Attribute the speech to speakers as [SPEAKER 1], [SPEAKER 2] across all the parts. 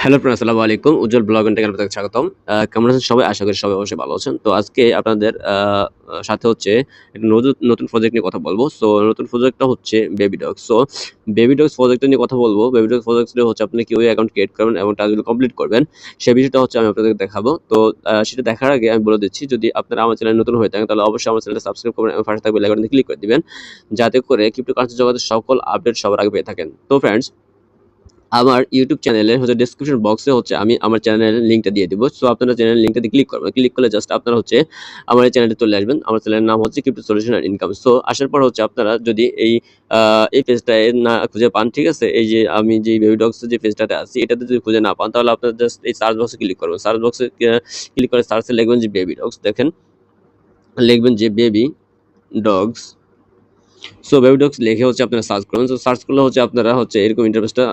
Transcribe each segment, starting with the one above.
[SPEAKER 1] Hello friend আসসালামু আলাইকুম। উজ্জ্বল blog টেকার আপনাদের স্বাগতম। কেমন আছেন সবাই? আশা করি সবাই অবশ্যই ভালো আছেন। তো আজকে আপনাদের সাথে হচ্ছে একটা নতুন নতুন প্রজেক্ট নিয়ে কথা বলব। সো নতুন প্রজেক্টটা হচ্ছে baby dog so baby dogs প্রজেক্টটা নিয়ে কথা বলব। বেবি ডগস প্রজেক্টটা হচ্ছে আপনি কীভাবে অ্যাকাউন্ট ক্রিয়েট করবেন এবং টাস্কগুলো কমপ্লিট করবেন সেই বিষয়টা হচ্ছে আমি আপনাদের দেখাবো। তো সেটা দেখার আগে আমি বলে দিচ্ছি, যদি আপনারা আমার চ্যানেল নতুন হয়ে থাকেন, তাহলে অবশ্যই আমার চ্যানেলটা সাবস্ক্রাইব করবেন এবং পাশে থাকবে ক্লিক করে দিবেন। যাতে করে ক্রিপ্টোকারেন্সি জগতের সকল আপডেট সবার আগে পেয়ে থাকেন। তো ফ্রেন্ডস আমার ইউটিউব চ্যানেলের হচ্ছে ডিসক্রিপশন বক্সে হচ্ছে আমি আমার চ্যানেলের লিঙ্কটা দিয়ে দিব। সো আপনারা চ্যানেলের লিঙ্কটাতে ক্লিক করবেন। ক্লিক করলে জাস্ট আপনারা হচ্ছে আমার এই চ্যানেলে চলে আসবেন। আমার চ্যানেলের নাম হচ্ছে crypto solution and income so আসার পর হচ্ছে আপনারা যদি এই এই পেজটা না খুঁজে পান, ঠিক আছে? এই যে আমি যে বেবি ডগস যে পেজটাতে আছি, এটাতে যদি খুঁজে না পান, তাহলে আপনারা জাস্ট এই সার্চ বক্সে ক্লিক করবেন। সার্চ বক্সে ক্লিক করে সার্চে লিখবেন যে বেবি ডগস দেখেন, লিখবেন যে baby dogs so baby dogs লিখে হচ্ছে আপনারা সার্চ করবেন। সো সার্চ করলে হচ্ছে আপনারা হচ্ছে এরকম ইন্টারফেসটা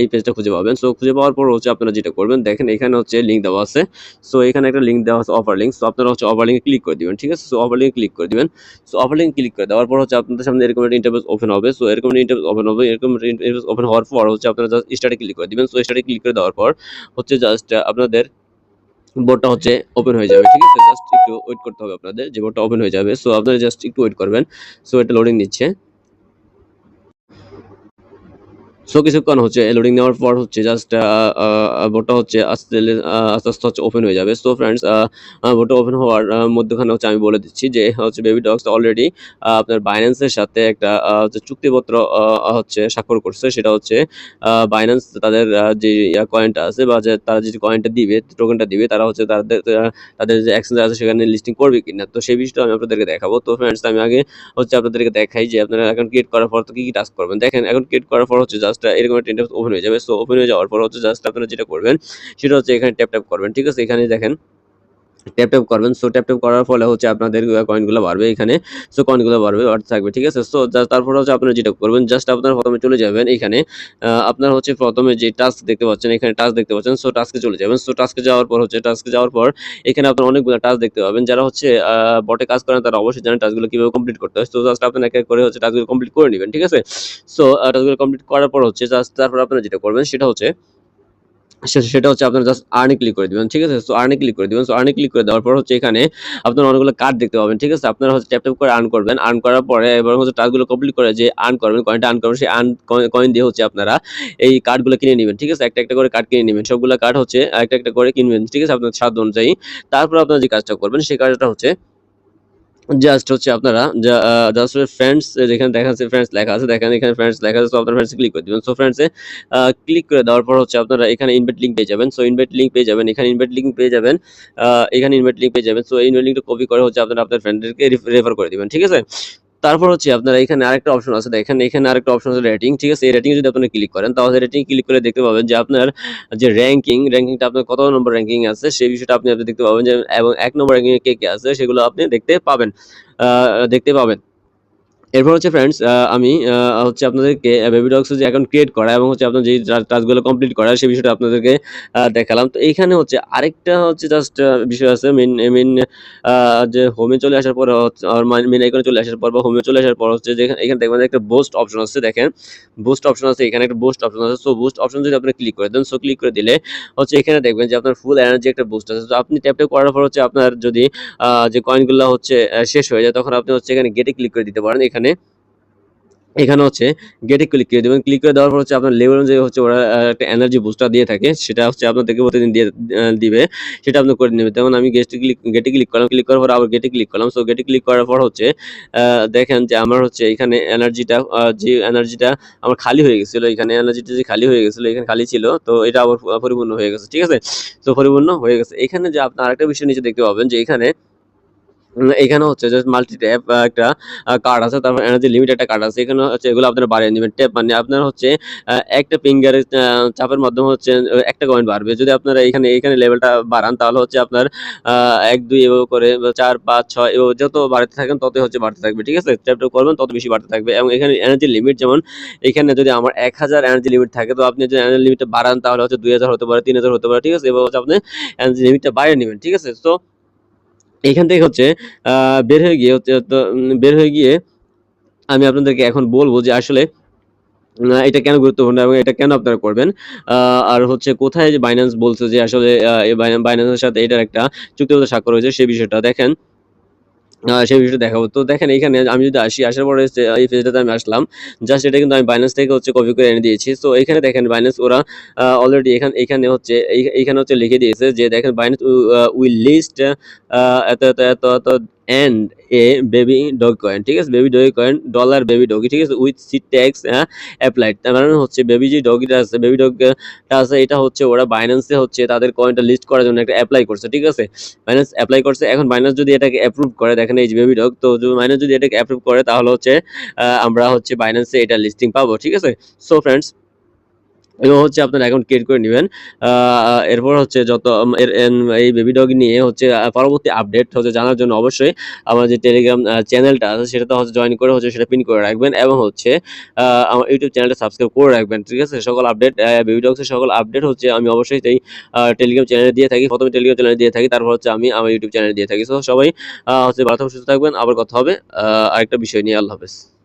[SPEAKER 1] এই পেজটা খুঁজে পাবেন। সো খুঁজে পাওয়ার পর হচ্ছে আপনারা যেটা করবেন, দেখেন এখানে হচ্ছে লিঙ্ক দেওয়া আছে। সো এখানে একটা লিঙ্ক দেওয়া আছে অফার লিঙ্ক সো আপনারা হচ্ছে অফার লিঙ্কে ক্লিক করে দিবেন, ঠিক আছে? সো অফার লিঙ্কে ক্লিক করে দিবেন। সো অফার লিঙ্ক ক্লিক করে দেওয়ার পর হচ্ছে আপনাদের সামনে এরকম একটা ইন্টারফেস ওপেন হবে। সো এরকম ইন্টারফেস ওপেন হবে, এরকম ইন্টারফেস ওপেন হওয়ার পর হচ্ছে আপনারা জাস্ট স্টার্টে ক্লিক করে দিবেন। সো স্টার্টে ক্লিক করে দেওয়ার পর হচ্ছে জাস্ট আপনাদের বোর্ডটা হচ্ছে ওপেন হয়ে যাবে, ঠিক আছে? জাস্ট একটু ওয়েট করতে হবে আপনাদের, যে বোর্ডটা ওপেন হয়ে যাবে। সো আপনারা জাস্ট একটু ওয়েট করবেন। সো এটা লোডিং নিচ্ছে। সো কিছুক্ষণ হচ্ছে লোডিং নেওয়ার পর হচ্ছে জাস্ট বোটটা হচ্ছে আস্তে আস্তে আস্তে হচ্ছে ওপেন হয়ে যাবে। সো ফ্রেন্ডস বোটটা ওপেন হওয়ার মধ্যখানে হচ্ছে আমি বলে দিচ্ছি যে, হচ্ছে বেবি ডগস অলরেডি আপনার বাইন্যান্সের সাথে একটা হচ্ছে চুক্তিপত্র হচ্ছে স্বাক্ষর করছে। সেটা হচ্ছে বাইন্যান্স তাদের যে কয়েনটা আছে বা যে তারা যে কয়েনটা দিবে টোকেনটা দিবে, তারা হচ্ছে তাদের তাদের যে এক্সচেঞ্জ আছে সেখানে লিস্টিং করবে কিনা। তো সেই বিষয়টা আমি আপনাদেরকে দেখাবো। তো ফ্রেন্ডস আমি আগে হচ্ছে আপনাদেরকে দেখাই যে আপনারা অ্যাকাউন্ট ক্রিয়েট করার পর তো কি কি টাস্ক করবেন। দেখেন অ্যাকাউন্ট ক্রিয়েট করার পর হচ্ছে জাস্ট এরকম একটা ইন্টারফেস ওপেন হয়ে যাবে। সো ওপেন হয়ে যাওয়ার পর হচ্ছে জাস্ট আপনারা যেটা করবেন, সেটা হচ্ছে এখানে ট্যাপ ট্যাপ করবেন। ঠিক আছে? এখানে দেখেন ট্যাপ ট্যাপ করবেন। সো ট্যাপ ট্যাপ করার ফলে হচ্ছে আপনাদের কয়েনগুলো বাড়বে এখানে। সো কয়েনগুলো বাড়বে, বাড়তে থাকবে, ঠিক আছে? সো তারপর হচ্ছে আপনারা যেটা করবেন জাস্ট আপনারা প্রথমে চলে যাবেন এখানে। আপনার হচ্ছে প্রথমে যে টাস্ক দেখতে পাচ্ছেন, এখানে টাস্ক দেখতে পাচ্ছেন সো টাস্কে চলে যাবেন। সো টাস্কে যাওয়ার পর হচ্ছে টাস্কে যাওয়ার পর এখানে আপনার অনেকগুলো টাস্ক দেখতে পাবেন। যারা হচ্ছে বটে কাজ করেন, তারা অবশ্যই জানেন টাস্কগুলো কীভাবে কমপ্লিট করতে হয়। তো জাস্ট আপনার এক এক করে হচ্ছে টাস্কগুলো কমপ্লিট করে নেবেন, ঠিক আছে? সো টাস্কগুলো কমপ্লিট করার পর হচ্ছে জাস্ট তারপর আপনারা যেটা করবেন, সেটা হচ্ছে সে- সেটা হচ্ছে আপনারা জাস্ট আর্নে ক্লিক করে দিবেন, ঠিক আছে? সো আর্নে ক্লিক করে দিবেন। সো আর্নে ক্লিক করে দেওয়ার পর হচ্ছে এখানে আপনারা অনেকগুলো কার্ড দেখতে পাবেন, ঠিক আছে? আপনারা হচ্ছে ট্যাপ ট্যাপ করে আর্ন করবেন। আর্ন করার পরে এবার হচ্ছে টাস্কগুলো কমপ্লিট করে যে আর্ন করবেন কয়েনটা আর্ন করবেন, সেই আর্ন কয়েন দিয়ে হচ্ছে আপনারা এই কার্ডগুলো কিনে নেবেন, ঠিক আছে? একটা একটা করে কার্ড কিনে নেবেন। সবগুলো কার্ড হচ্ছে একটা একটা করে কিনবেন, ঠিক আছে? আপনার স্বাদ অনুযায়ী। তারপর আপনারা যে কাজটা করবেন, সেই কাজটা হচ্ছে জাস্ট হচ্ছে আপনারা জাস্ট ফ্রেন্ডস যেখানে দেখা আছে ফ্রেন্ডস লেখা আছে, দেখেন এখানে ফ্রেন্ডস লেখা আছে, তো আপনার ফ্রেন্ডস ক্লিক করে দিবেন। সো ফ্রেন্ডসে ক্লিক করে দেওয়ার পর হচ্ছে আপনারা এখানে ইনভাইট লিঙ্ক পেয়ে যাবেন। সো ইনভাইট লিঙ্ক পেয়ে যাবেন, এখানে ইনভাইট লিঙ্ক পেয়ে যাবেন এখানে ইনভাইট লিঙ্ক পেয়ে যাবেন। সো ইনভাইট লিঙ্কটা কপি করে হচ্ছে আপনারা আপনার ফ্রেন্ডদেরকে রেফার করে দিবেন, ঠিক আছে? তারপর হচ্ছে আপনার এখানে আরেকটা অপশন আছে, দেখেন এখানে আরেকটা অপশন আছে রেটিং ঠিক আছে? এই রেটিং যদি আপনি ক্লিক করেন, তাহলে রেটিং ক্লিক করে দেখতে পাবেন যে আপনার যে র্যাঙ্কিং র্যাঙ্কিংটা আপনার কত নম্বর র্যাঙ্কিং আছে, সেই বিষয়টা আপনি আপনি দেখতে পাবেন যে এবং এক নম্বর র্যাঙ্কিংয়ে কে কে আছে, সেগুলো আপনি দেখতে পাবেন। দেখতে পাবেন। এরপর হচ্ছে ফ্রেন্ডস আমি হচ্ছে আপনাদেরকে বেবি ডগস যে অ্যাকাউন্ট ক্রিয়েট করা এবং হচ্ছে আপনার যে টাস্কগুলো কমপ্লিট করা, সেই বিষয়টা আপনাদেরকে দেখালাম। তো এইখানে হচ্ছে আরেকটা হচ্ছে জাস্ট বিষয় আছে মেন মেন যে হোমে চলে আসার পর মেন আইকনে চলে আসার পর বা হোমে চলে আসার পর হচ্ছে যে এখানে দেখবেন একটা বোস্ট অপশন আছে, দেখেন। বুস্ট অপশন আছে, এখানে একটা বুস্ট অপশন আছে। সো বুস্ট অপশন যদি আপনি ক্লিক করে দেন সো ক্লিক করে দিলে হচ্ছে এখানে দেখবেন যে আপনার ফুল এনার্জি একটা বুস্ট আছে। তো আপনি ট্যাপ ট্যাপ করার পর হচ্ছে আপনার যদি যে কয়েনগুলো হচ্ছে শেষ হয়ে যায়, তখন আপনি হচ্ছে এখানে গেটে ক্লিক করে দিতে পারেন। এখানে এখানে। এখানে হচ্ছে গেটে ক্লিক করে দেবেন। ক্লিক করে দেওয়ার পর হচ্ছে আপনার লেভেল অনুযায়ী হচ্ছে ওরা একটা এনার্জি বুস্টার দিয়ে থাকে। সেটা হচ্ছে আপনাদেরকে প্রতিদিন দিয়ে দিবে। সেটা আপনি করে নেবেন। যেমন আমি গেটে ক্লিক গেটে ক্লিক করলাম। ক্লিক করার পর আবার গেটে ক্লিক করলাম। সো গেটে ক্লিক করার পর হচ্ছে দেখেন যে আমার হচ্ছে এখানে এনার্জিটা যে এনার্জিটা আমার খালি হয়ে গেছিল, এখানে এনার্জিটা যে খালি হয়ে গেছিল, এখানে খালি ছিল, তো এটা আবার পরিপূর্ণ হয়ে গেছে। ঠিক আছে? তো পরিপূর্ণ হয়ে গেছে। এখানে যে আপনার আরেকটা বিষয় নিচে দেখতে পাবেন যে এখানে এখানে হচ্ছে যে মাল্টি ট্যাপ একটা কার্ড আছে, তারপর এনার্জি লিমিট একটা কার্ড আছে, এখানে হচ্ছে এগুলো আপনারা বাড়িয়ে নেবেন। ট্যাপ মানে আপনার হচ্ছে একটা ফিঙ্গারের চাপের মাধ্যমে হচ্ছে একটা কয়েন বাড়বে। যদি আপনারা এখানে এখানে লেভেলটা বাড়ান, তাহলে হচ্ছে আপনার এক, দুই এভাবে করে চার, পাঁচ, ছয়, এভাবে যত বাড়তে থাকেন, ততই হচ্ছে বাড়তে থাকবে, ঠিক আছে? ট্যাপ ট্যাপ করবেন, তত বেশি বাড়তে থাকবে। এবং এখানে এনার্জি লিমিট যেমন, এখানে যদি আমার এক হাজার এনার্জি লিমিট থাকে, তো আপনি যদি এনার্জি লিমিটটা বাড়ান, তাহলে হচ্ছে দুই হাজার হতে পারে, তিন হাজার হতে পারে, ঠিক আছে? এবার হচ্ছে আপনি এনার্জি লিমিটটা বাড়িয়ে নেবেন, ঠিক আছে? তো এখান থেকে হচ্ছে বের হয়ে গিয়ে হচ্ছে বের হয়ে গিয়ে আমি আপনাদেরকে এখন বলব যে আসলে এটা কেন গুরুত্বপূর্ণ এবং এটা কেন আপনারা করবেন? আর হচ্ছে কোথায় যে বাইন্যান্স বলছে যে আসলে বাইন্যান্সের সাথে এটার একটা চুক্তিবদ্ধ স্বাক্ষর হয়েছে সেই বিষয়টা দেখেন। সেই বিষয়টা দেখাবো। তো দেখেন এখানে আমি যদি আসি, আসার পরে এই পেজটাতে আমি আসলাম। জাস্ট এটা কিন্তু আমি বাইন্যান্স থেকে হচ্ছে কপি করে এনে দিয়েছি। তো এখানে দেখেন বাইন্যান্স ওরা অলরেডি এখানে এখানে হচ্ছে এই এইখানে হচ্ছে লিখে দিয়েছে যে দেখেন বাইন্যান্স উইল লিস্ট এত, এত, এত, এত and a baby dog coin ঠিক আছে? Baby doggy coin dollar baby doggy ঠিক আছে? উইথ সিট ট্যাক্স অ্যাপ্লাইড তার মানে হচ্ছে বেবি যে ডগিটা আছে, বেবি ডগটা আছে এটা হচ্ছে ওরা এ হচ্ছে তাদের কয়েনটা লিস্ট করার জন্য একটা অ্যাপ্লাই করছে। ঠিক আছে? বাইন্যান্স অ্যাপ্লাই করছে। এখন বাইন্যান্স যদি এটাকে অ্যাপ্রুভ করে দেখেন এই যে বেবি ডগ তো Binance যদি এটাকে অ্যাপ্রুভ করে তাহলে হচ্ছে আমরা হচ্ছে এ এটা লিস্টিং পাবো। ঠিক আছে? সো ফ্রেন্ডস হচ্ছে আপনার অ্যাকাউন্ট ক্রিয়েট করে নিবেন। এরপর হচ্ছে যত এই বেবি ডগ নিয়ে হচ্ছে পরবর্তী আপডেট হচ্ছে জানার জন্য অবশ্যই আমার যে টেলিগ্রাম চ্যানেলটা আছে সেটাতে হচ্ছে জয়েন করে হচ্ছে সেটা পিন করে রাখবেন এবং হচ্ছে আমার ইউটিউব চ্যানেলটা সাবস্ক্রাইব করে রাখবেন। ঠিক আছে? সকল আপডেট বেবি ডগস এর সকল আপডেট হচ্ছে আমি অবশ্যই আ টেলিগ্রাম চ্যানেলে দিয়ে থাকি। ১ম এ টেলিগ্রাম চ্যানেলে দিয়ে থাকি। তারপর হচ্ছে আমি আমার ইউটিউব চ্যানেলে দিয়ে থাকি। সো সবাই হচ্ছে ভালো থাকবেন, সুস্থ থাকবেন। আবার কথা হবে আরেকটা বিষয় নিয়ে। আল্লাহ হাফেজ।